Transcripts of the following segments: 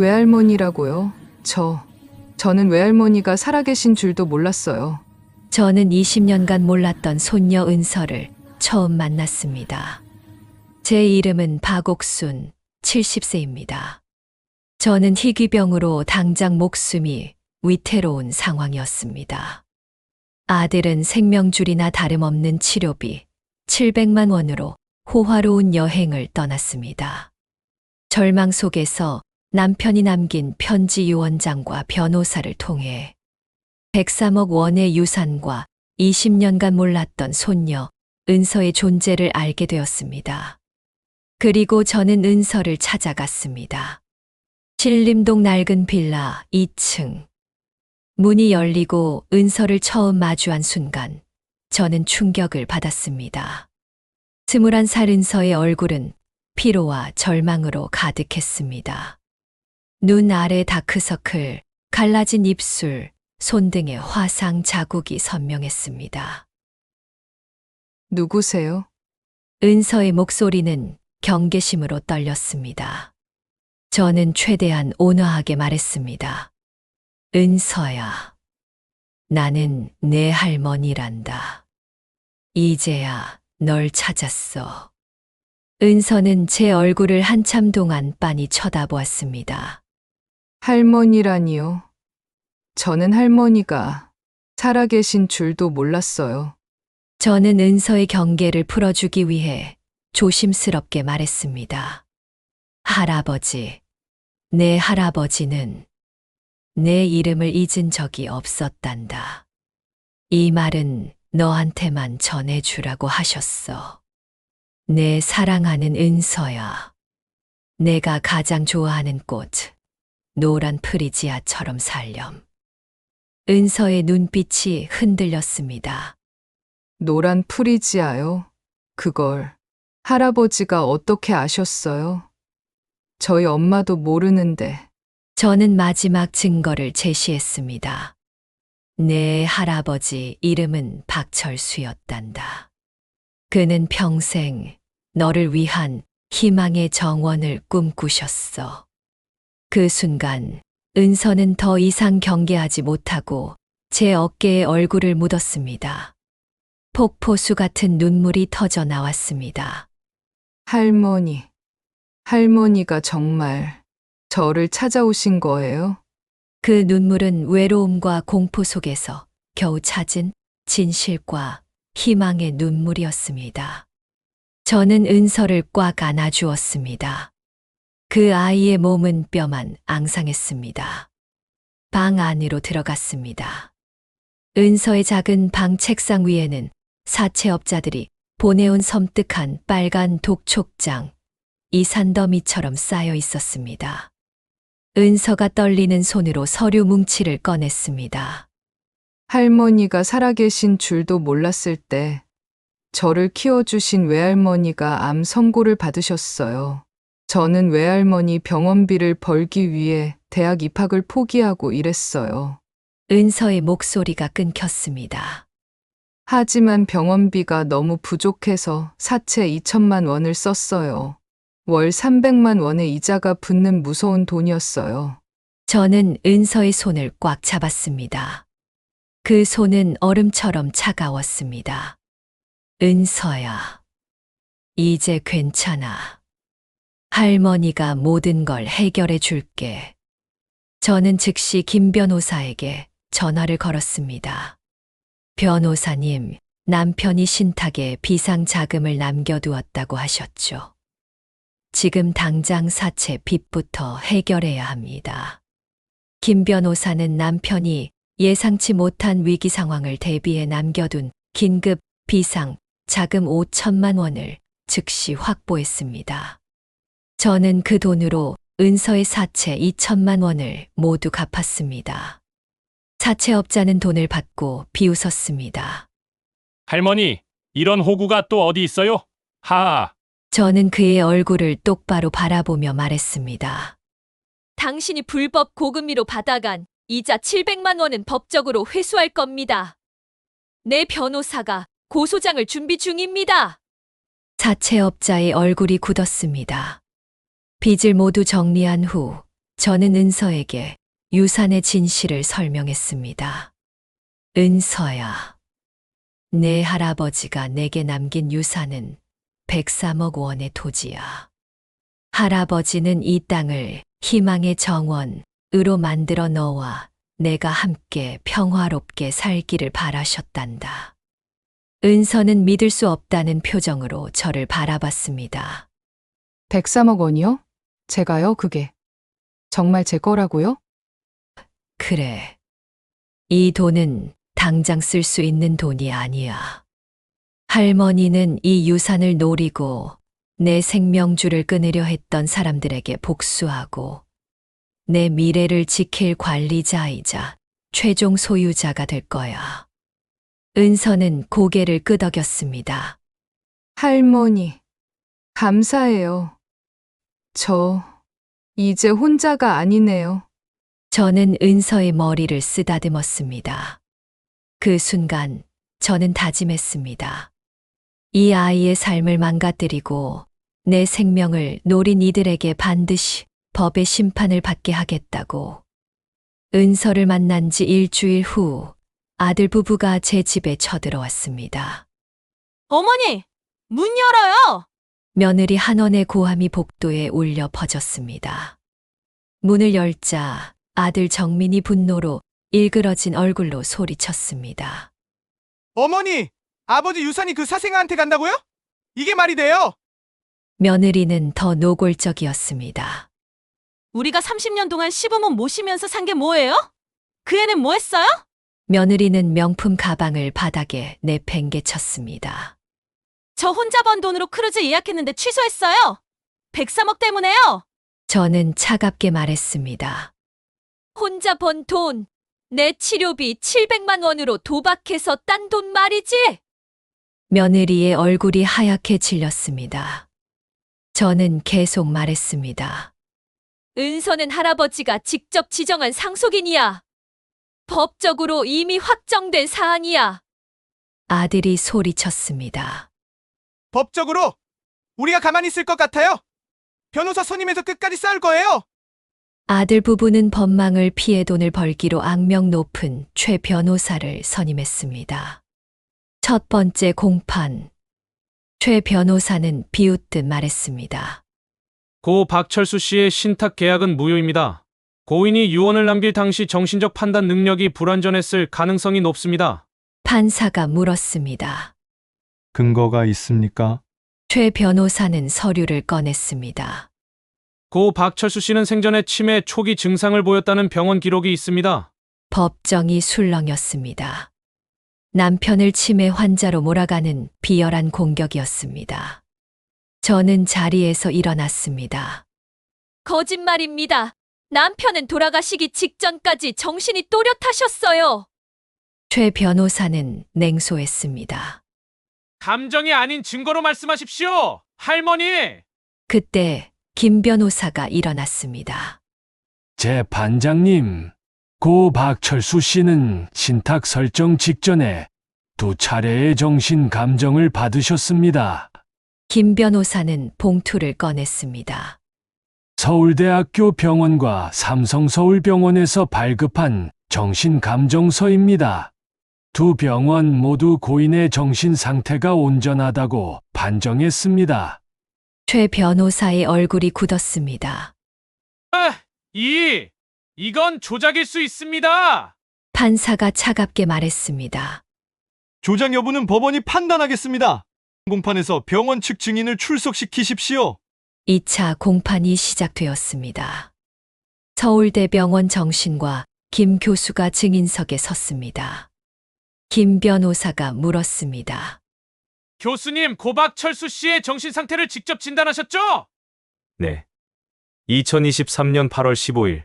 외할머니라고요? 저, 저는 외할머니가 살아계신 줄도 몰랐어요. 저는 20년간 몰랐던 손녀 은서를 처음 만났습니다. 제 이름은 박옥순, 70세입니다. 저는 희귀병으로 당장 목숨이 위태로운 상황이었습니다. 아들은 생명줄이나 다름없는 치료비 700만 원으로 호화로운 여행을 떠났습니다. 절망 속에서 남편이 남긴 편지 유언장과 변호사를 통해 103억 원의 유산과 20년간 몰랐던 손녀 은서의 존재를 알게 되었습니다. 그리고 저는 은서를 찾아갔습니다. 신림동 낡은 빌라 2층. 문이 열리고 은서를 처음 마주한 순간 저는 충격을 받았습니다. 스물한 살 은서의 얼굴은 피로와 절망으로 가득했습니다. 눈 아래 다크서클, 갈라진 입술, 손등에 화상 자국이 선명했습니다. 누구세요? 은서의 목소리는 경계심으로 떨렸습니다. 저는 최대한 온화하게 말했습니다. 은서야. 나는 내 할머니란다. 이제야 널 찾았어. 은서는 제 얼굴을 한참 동안 빤히 쳐다보았습니다. 할머니라니요. 저는 할머니가 살아계신 줄도 몰랐어요. 저는 은서의 경계를 풀어주기 위해 조심스럽게 말했습니다. 할아버지, 내 할아버지는 내 이름을 잊은 적이 없었단다. 이 말은 너한테만 전해주라고 하셨어. 내 사랑하는 은서야. 내가 가장 좋아하는 꽃, 노란 프리지아처럼 살렴. 은서의 눈빛이 흔들렸습니다. 노란 프리지아요. 그걸 할아버지가 어떻게 아셨어요? 저희 엄마도 모르는데 저는 마지막 증거를 제시했습니다. 내 할아버지 이름은 박철수였단다. 그는 평생 너를 위한 희망의 정원을 꿈꾸셨어. 그 순간 은서는 더 이상 경계하지 못하고 제 어깨에 얼굴을 묻었습니다. 폭포수 같은 눈물이 터져 나왔습니다. 할머니, 할머니가 정말 저를 찾아오신 거예요? 그 눈물은 외로움과 공포 속에서 겨우 찾은 진실과 희망의 눈물이었습니다. 저는 은서를 꽉 안아주었습니다. 그 아이의 몸은 뼈만 앙상했습니다. 방 안으로 들어갔습니다. 은서의 작은 방 책상 위에는 사채업자들이 보내온 섬뜩한 빨간 독촉장, 이 산더미처럼 쌓여 있었습니다. 은서가 떨리는 손으로 서류 뭉치를 꺼냈습니다. 할머니가 살아계신 줄도 몰랐을 때 저를 키워주신 외할머니가 암 선고를 받으셨어요. 저는 외할머니 병원비를 벌기 위해 대학 입학을 포기하고 일했어요. 은서의 목소리가 끊겼습니다. 하지만 병원비가 너무 부족해서 사채 2천만 원을 썼어요. 월 300만 원의 이자가 붙는 무서운 돈이었어요. 저는 은서의 손을 꽉 잡았습니다. 그 손은 얼음처럼 차가웠습니다. 은서야, 이제 괜찮아. 할머니가 모든 걸 해결해 줄게. 저는 즉시 김 변호사에게 전화를 걸었습니다. 변호사님, 남편이 신탁에 비상 자금을 남겨두었다고 하셨죠. 지금 당장 사채 빚부터 해결해야 합니다. 김 변호사는 남편이 예상치 못한 위기 상황을 대비해 남겨둔 긴급 비상 자금 5천만 원을 즉시 확보했습니다. 저는 그 돈으로 은서의 사채 2천만 원을 모두 갚았습니다. 사채업자는 돈을 받고 비웃었습니다. 할머니, 이런 호구가 또 어디 있어요? 하하, 저는 그의 얼굴을 똑바로 바라보며 말했습니다. 당신이 불법 고금리로 받아간 이자 700만 원은 법적으로 회수할 겁니다. 내 변호사가 고소장을 준비 중입니다. 사채업자의 얼굴이 굳었습니다. 빚을 모두 정리한 후 저는 은서에게 유산의 진실을 설명했습니다. 은서야. 내 할아버지가 내게 남긴 유산은 103억 원의 토지야. 할아버지는 이 땅을 희망의 정원으로 만들어 너와 내가 함께 평화롭게 살기를 바라셨단다. 은서는 믿을 수 없다는 표정으로 저를 바라봤습니다. 103억 원이요? 제가요, 그게. 정말 제 거라고요? 그래. 이 돈은 당장 쓸 수 있는 돈이 아니야. 할머니는 이 유산을 노리고 내 생명줄을 끊으려 했던 사람들에게 복수하고 내 미래를 지킬 관리자이자 최종 소유자가 될 거야. 은서는 고개를 끄덕였습니다. 할머니, 감사해요. 저, 이제 혼자가 아니네요. 저는 은서의 머리를 쓰다듬었습니다. 그 순간 저는 다짐했습니다. 이 아이의 삶을 망가뜨리고 내 생명을 노린 이들에게 반드시 법의 심판을 받게 하겠다고. 은서를 만난 지 일주일 후 아들 부부가 제 집에 쳐들어왔습니다. 어머니, 문 열어요! 며느리 한원의 고함이 복도에 울려 퍼졌습니다. 문을 열자 아들 정민이 분노로 일그러진 얼굴로 소리쳤습니다. 어머니, 아버지 유산이 그 사생아한테 간다고요? 이게 말이 돼요? 며느리는 더 노골적이었습니다. 우리가 30년 동안 시부모 모시면서 산 게 뭐예요? 그 애는 뭐 했어요? 며느리는 명품 가방을 바닥에 내팽개쳤습니다. 저 혼자 번 돈으로 크루즈 예약했는데 취소했어요! 103억 때문에요! 저는 차갑게 말했습니다. 혼자 번 돈, 내 치료비 700만 원으로 도박해서 딴 돈 말이지? 며느리의 얼굴이 하얗게 질렸습니다. 저는 계속 말했습니다. 은서는 할아버지가 직접 지정한 상속인이야. 법적으로 이미 확정된 사안이야. 아들이 소리쳤습니다. 법적으로 우리가 가만히 있을 것 같아요. 변호사 선임해서 끝까지 싸울 거예요. 아들 부부는 법망을 피해 돈을 벌기로 악명 높은 최 변호사를 선임했습니다. 첫 번째 공판. 최 변호사는 비웃듯 말했습니다. 고 박철수 씨의 신탁 계약은 무효입니다. 고인이 유언을 남길 당시 정신적 판단 능력이 불완전했을 가능성이 높습니다. 판사가 물었습니다. 근거가 있습니까? 최 변호사는 서류를 꺼냈습니다. 고 박철수 씨는 생전에 치매 초기 증상을 보였다는 병원 기록이 있습니다. 법정이 술렁였습니다. 남편을 치매 환자로 몰아가는 비열한 공격이었습니다. 저는 자리에서 일어났습니다. 거짓말입니다. 남편은 돌아가시기 직전까지 정신이 또렷하셨어요. 최 변호사는 냉소했습니다. 감정이 아닌 증거로 말씀하십시오. 할머니! 그때 김 변호사가 일어났습니다. 재판장님, 고 박철수 씨는 신탁 설정 직전에 두 차례의 정신 감정을 받으셨습니다. 김 변호사는 봉투를 꺼냈습니다. 서울대학교 병원과 삼성서울병원에서 발급한 정신 감정서입니다. 두 병원 모두 고인의 정신 상태가 온전하다고 판정했습니다. 최 변호사의 얼굴이 굳었습니다. 아, 이, 이건 조작일 수 있습니다. 판사가 차갑게 말했습니다. 조장 여부는 법원이 판단하겠습니다. 공판에서 병원 측 증인을 출석시키십시오. 2차 공판이 시작되었습니다. 서울대병원 정신과 김 교수가 증인석에 섰습니다. 김 변호사가 물었습니다. 교수님, 고 박 철수 씨의 정신 상태를 직접 진단하셨죠? 네. 2023년 8월 15일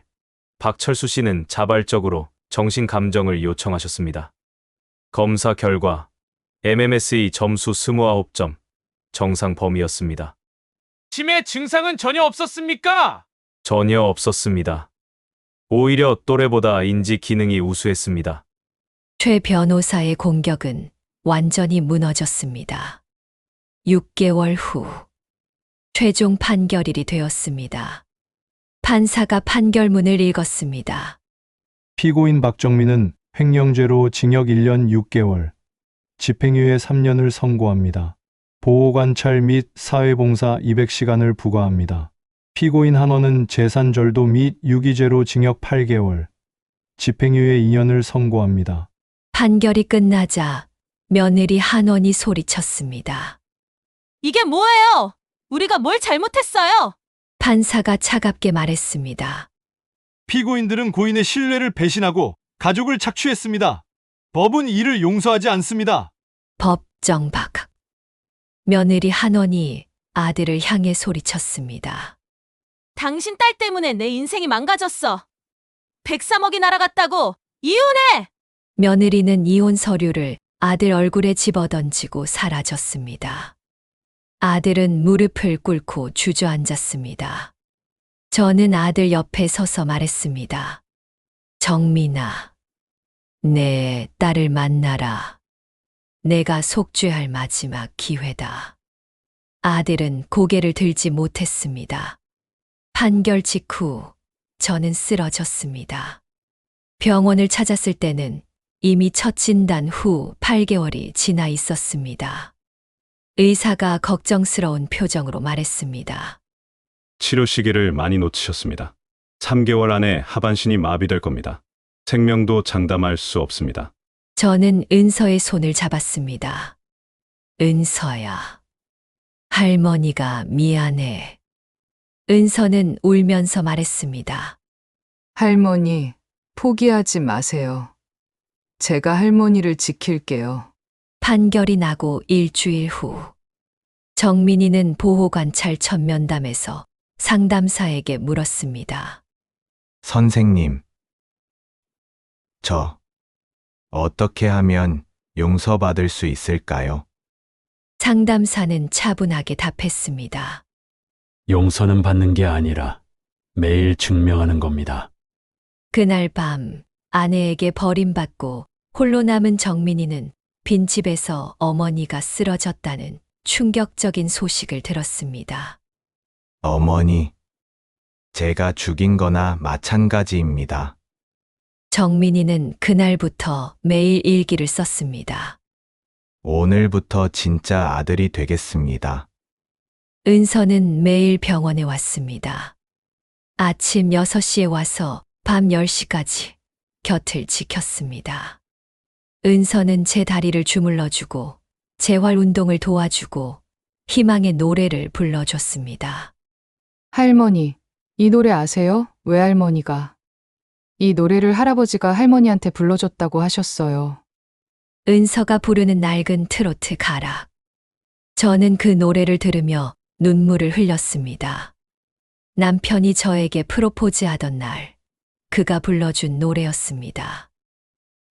박철수 씨는 자발적으로 정신 감정을 요청하셨습니다. 검사 결과 MMSE 점수 29점 정상 범위였습니다. 치매 증상은 전혀 없었습니까? 전혀 없었습니다. 오히려 또래보다 인지 기능이 우수했습니다. 최 변호사의 공격은 완전히 무너졌습니다. 6개월 후 최종 판결일이 되었습니다. 판사가 판결문을 읽었습니다. 피고인 박정민은 횡령죄로 징역 1년 6개월, 집행유예 3년을 선고합니다. 보호관찰 및 사회봉사 200시간을 부과합니다. 피고인 한원은 재산절도 및 유기죄로 징역 8개월, 집행유예 2년을 선고합니다. 판결이 끝나자 며느리 한원이 소리쳤습니다. 이게 뭐예요? 우리가 뭘 잘못했어요? 판사가 차갑게 말했습니다. 피고인들은 고인의 신뢰를 배신하고 가족을 착취했습니다. 법은 이를 용서하지 않습니다. 법정박. 며느리 한원이 아들을 향해 소리쳤습니다. 당신 딸 때문에 내 인생이 망가졌어. 103억이 날아갔다고 이혼해! 며느리는 이혼 서류를 아들 얼굴에 집어던지고 사라졌습니다. 아들은 무릎을 꿇고 주저앉았습니다. 저는 아들 옆에 서서 말했습니다. 정민아, 내 딸을 만나라. 내가 속죄할 마지막 기회다. 아들은 고개를 들지 못했습니다. 판결 직후 저는 쓰러졌습니다. 병원을 찾았을 때는 이미 첫 진단 후 8개월이 지나 있었습니다. 의사가 걱정스러운 표정으로 말했습니다. 치료 시기를 많이 놓치셨습니다. 3개월 안에 하반신이 마비될 겁니다. 생명도 장담할 수 없습니다. 저는 은서의 손을 잡았습니다. 은서야. 할머니가 미안해. 은서는 울면서 말했습니다. 할머니, 포기하지 마세요. 제가 할머니를 지킬게요. 판결이 나고 일주일 후 정민이는 보호관찰 천면담에서 상담사에게 물었습니다. 선생님, 저 어떻게 하면 용서받을 수 있을까요? 상담사는 차분하게 답했습니다. 용서는 받는 게 아니라 매일 증명하는 겁니다. 그날 밤 아내에게 버림받고 홀로 남은 정민이는 빈집에서 어머니가 쓰러졌다는 충격적인 소식을 들었습니다. 어머니, 제가 죽인 거나 마찬가지입니다. 정민이는 그날부터 매일 일기를 썼습니다. 오늘부터 진짜 아들이 되겠습니다. 은서는 매일 병원에 왔습니다. 아침 6시에 와서 밤 10시까지 곁을 지켰습니다. 은서는 제 다리를 주물러주고 재활 운동을 도와주고 희망의 노래를 불러줬습니다. 할머니, 이 노래 아세요? 외할머니가. 이 노래를 할아버지가 할머니한테 불러줬다고 하셨어요. 은서가 부르는 낡은 트로트 가락. 저는 그 노래를 들으며 눈물을 흘렸습니다. 남편이 저에게 프로포즈하던 날, 그가 불러준 노래였습니다.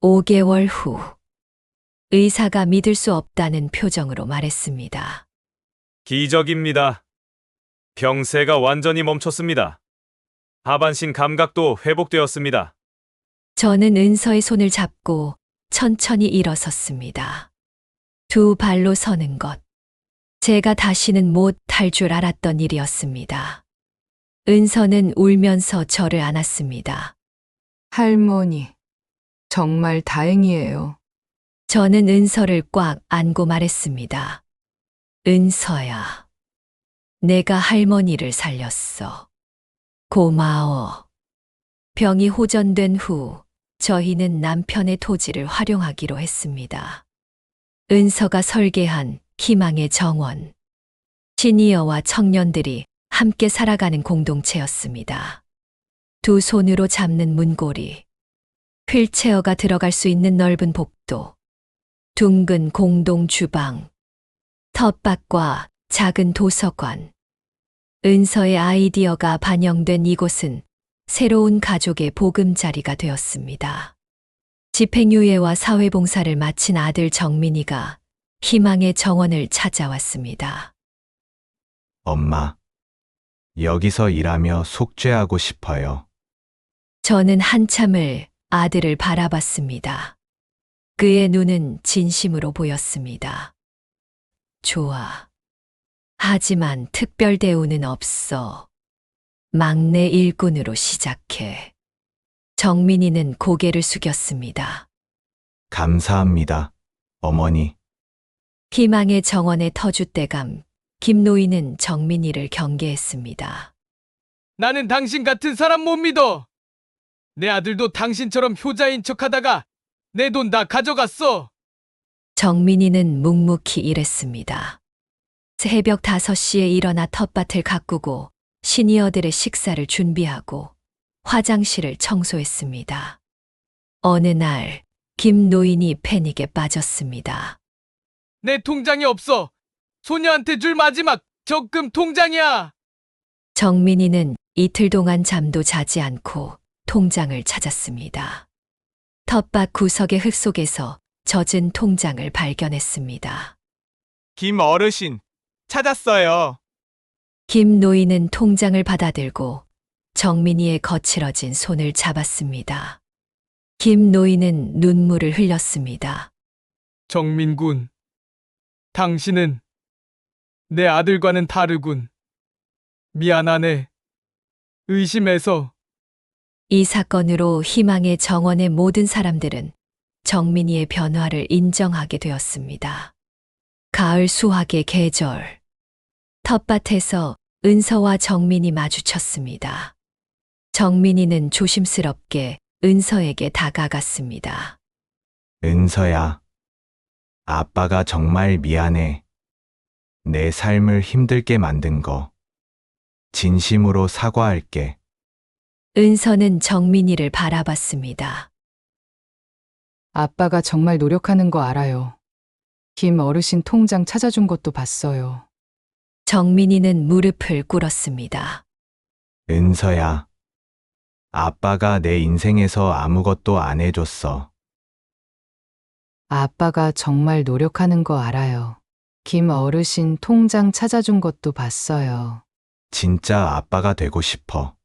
5개월 후, 의사가 믿을 수 없다는 표정으로 말했습니다. 기적입니다. 병세가 완전히 멈췄습니다. 하반신 감각도 회복되었습니다. 저는 은서의 손을 잡고 천천히 일어섰습니다. 두 발로 서는 것. 제가 다시는 못 할 줄 알았던 일이었습니다. 은서는 울면서 저를 안았습니다. 할머니, 정말 다행이에요. 저는 은서를 꽉 안고 말했습니다. 은서야. 내가 할머니를 살렸어. 고마워. 병이 호전된 후 저희는 남편의 토지를 활용하기로 했습니다. 은서가 설계한 희망의 정원. 시니어와 청년들이 함께 살아가는 공동체였습니다. 두 손으로 잡는 문고리. 휠체어가 들어갈 수 있는 넓은 복도. 둥근 공동 주방. 텃밭과 작은 도서관. 은서의 아이디어가 반영된 이곳은 새로운 가족의 보금자리가 되었습니다. 집행유예와 사회봉사를 마친 아들 정민이가 희망의 정원을 찾아왔습니다. 엄마, 여기서 일하며 속죄하고 싶어요. 저는 한참을 아들을 바라봤습니다. 그의 눈은 진심으로 보였습니다. 좋아. 하지만 특별 대우는 없어. 막내 일꾼으로 시작해 정민이는 고개를 숙였습니다. 감사합니다. 어머니, 희망의 정원의 터줏대감 김노인은 정민이를 경계했습니다. 나는 당신 같은 사람 못 믿어. 내 아들도 당신처럼 효자인 척하다가 내 돈 다 가져갔어. 정민이는 묵묵히 일했습니다. 새벽 5시에 일어나 텃밭을 가꾸고 시니어들의 식사를 준비하고 화장실을 청소했습니다. 어느 날 김노인이 패닉에 빠졌습니다. 내 통장이 없어. 소녀한테 줄 마지막 적금 통장이야. 정민이는 이틀 동안 잠도 자지 않고 통장을 찾았습니다. 텃밭 구석의 흙 속에서 젖은 통장을 발견했습니다. 김 어르신, 찾았어요. 김 노인은 통장을 받아들고 정민이의 거칠어진 손을 잡았습니다. 김 노인은 눈물을 흘렸습니다. 정민군. 당신은 내 아들과는 다르군. 미안하네. 의심해서 이 사건으로 희망의 정원의 모든 사람들은 정민이의 변화를 인정하게 되었습니다. 가을 수학의 계절. 텃밭에서 은서와 정민이 마주쳤습니다. 정민이는 조심스럽게 은서에게 다가갔습니다. 은서야. 아빠가 정말 미안해. 내 삶을 힘들게 만든 거. 진심으로 사과할게. 은서는 정민이를 바라봤습니다. 아빠가 정말 노력하는 거 알아요. 김 어르신 통장 찾아준 것도 봤어요. 정민이는 무릎을 꿇었습니다. 은서야. 아빠가 내 인생에서 아무것도 안 해줬어. 아빠가 정말 노력하는 거 알아요. 김 어르신 통장 찾아준 것도 봤어요. 진짜 아빠가 되고 싶어.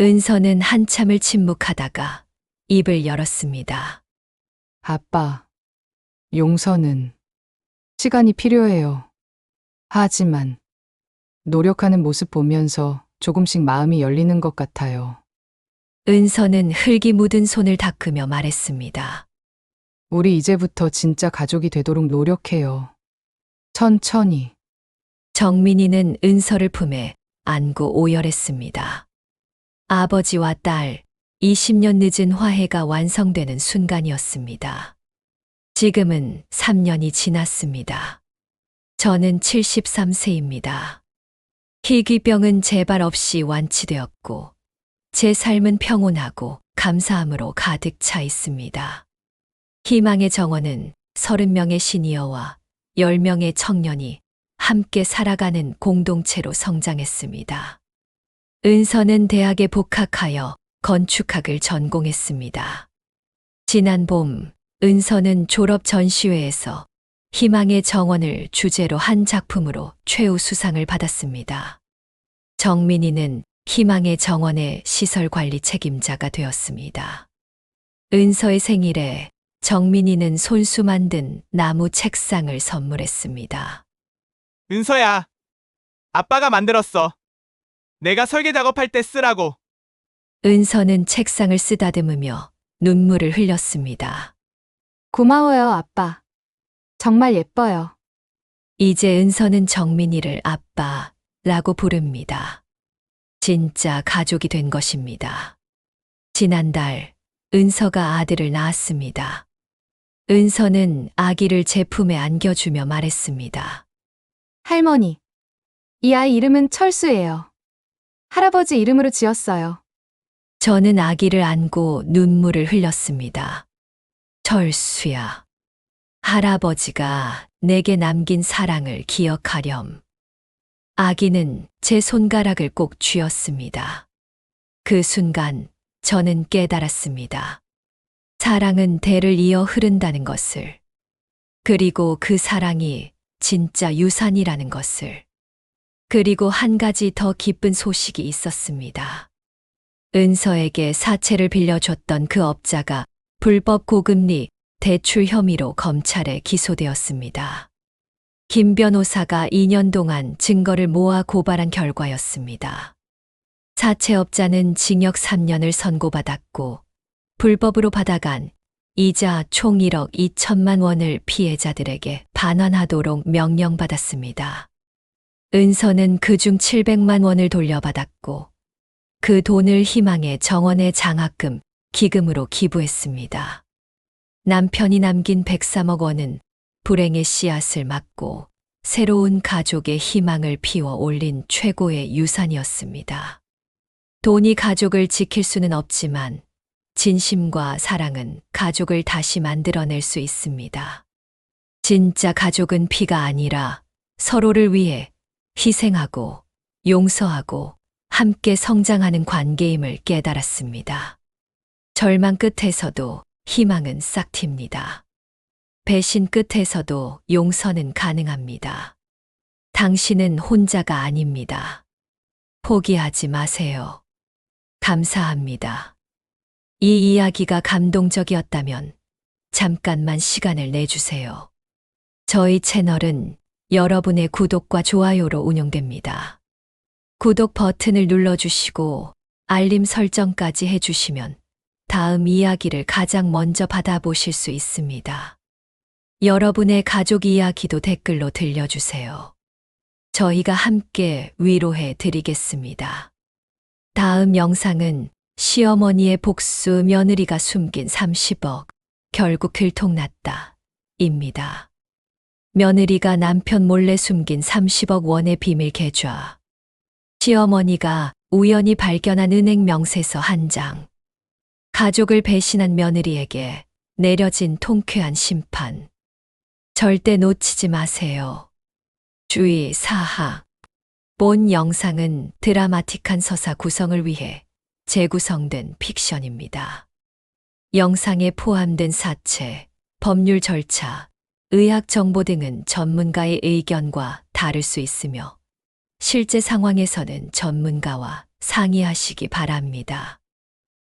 은서는 한참을 침묵하다가 입을 열었습니다. 아빠, 용서는 시간이 필요해요. 하지만 노력하는 모습 보면서 조금씩 마음이 열리는 것 같아요. 은서는 흙이 묻은 손을 닦으며 말했습니다. 우리 이제부터 진짜 가족이 되도록 노력해요. 천천히. 정민이는 은서를 품에 안고 오열했습니다. 아버지와 딸, 20년 늦은 화해가 완성되는 순간이었습니다. 지금은 3년이 지났습니다. 저는 73세입니다. 희귀병은 재발 없이 완치되었고, 제 삶은 평온하고 감사함으로 가득 차 있습니다. 희망의 정원은 30명의 시니어와 10명의 청년이 함께 살아가는 공동체로 성장했습니다. 은서는 대학에 복학하여 건축학을 전공했습니다. 지난 봄, 은서는 졸업 전시회에서 희망의 정원을 주제로 한 작품으로 최우 수상을 받았습니다. 정민이는 희망의 정원의 시설 관리 책임자가 되었습니다. 은서의 생일에 정민이는 손수 만든 나무 책상을 선물했습니다. 은서야. 아빠가 만들었어. 내가 설계 작업할 때 쓰라고. 은서는 책상을 쓰다듬으며 눈물을 흘렸습니다. 고마워요, 아빠. 정말 예뻐요. 이제 은서는 정민이를 아빠라고 부릅니다. 진짜 가족이 된 것입니다. 지난달 은서가 아들을 낳았습니다. 은서는 아기를 제 품에 안겨주며 말했습니다. 할머니. 이 아이 이름은 철수예요. 할아버지 이름으로 지었어요. 저는 아기를 안고 눈물을 흘렸습니다. 철수야. 할아버지가 내게 남긴 사랑을 기억하렴. 아기는 제 손가락을 꼭 쥐었습니다. 그 순간 저는 깨달았습니다. 사랑은 대를 이어 흐른다는 것을. 그리고 그 사랑이 진짜 유산이라는 것을. 그리고 한 가지 더 기쁜 소식이 있었습니다. 은서에게 사채를 빌려줬던 그 업자가 불법 고금리 대출 혐의로 검찰에 기소되었습니다. 김 변호사가 2년 동안 증거를 모아 고발한 결과였습니다. 사채업자는 징역 3년을 선고받았고 불법으로 받아간 이자 총 1억 2천만 원을 피해자들에게 반환하도록 명령받았습니다. 은서는 그중 700만 원을 돌려받았고 그 돈을 희망의 정원의 장학금, 기금으로 기부했습니다. 남편이 남긴 103억 원은 불행의 씨앗을 막고 새로운 가족의 희망을 피워 올린 최고의 유산이었습니다. 돈이 가족을 지킬 수는 없지만 진심과 사랑은 가족을 다시 만들어낼 수 있습니다. 진짜 가족은 피가 아니라 서로를 위해 희생하고 용서하고 함께 성장하는 관계임을 깨달았습니다. 절망 끝에서도 희망은 싹 튑니다. 배신 끝에서도 용서는 가능합니다. 당신은 혼자가 아닙니다. 포기하지 마세요. 감사합니다. 이 이야기가 감동적이었다면 잠깐만 시간을 내주세요. 저희 채널은 여러분의 구독과 좋아요로 운영됩니다. 구독 버튼을 눌러주시고 알림 설정까지 해주시면 다음 이야기를 가장 먼저 받아보실 수 있습니다. 여러분의 가족 이야기도 댓글로 들려주세요. 저희가 함께 위로해 드리겠습니다. 다음 영상은 시어머니의 복수 며느리가 숨긴 30억, 결국 들통났다. 입니다. 며느리가 남편 몰래 숨긴 30억 원의 비밀 계좌. 시어머니가 우연히 발견한 은행 명세서 한 장. 가족을 배신한 며느리에게 내려진 통쾌한 심판. 절대 놓치지 마세요. 주의 사항. 본 영상은 드라마틱한 서사 구성을 위해 재구성된 픽션입니다. 영상에 포함된 사체, 법률 절차, 의학 정보 등은 전문가의 의견과 다를 수 있으며 실제 상황에서는 전문가와 상의하시기 바랍니다.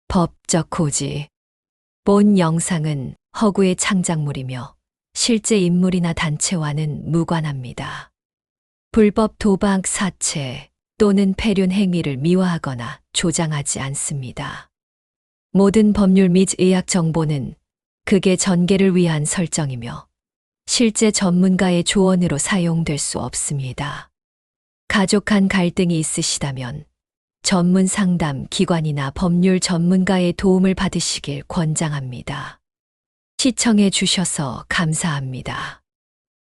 법적 고지. 본 영상은 허구의 창작물이며 실제 인물이나 단체와는 무관합니다. 불법 도박 사채 또는 폐륜 행위를 미화하거나 조장하지 않습니다. 모든 법률 및 의학 정보는 극의 전개를 위한 설정이며 실제 전문가의 조언으로 사용될 수 없습니다. 가족 간 갈등이 있으시다면 전문 상담 기관이나 법률 전문가의 도움을 받으시길 권장합니다. 시청해 주셔서 감사합니다.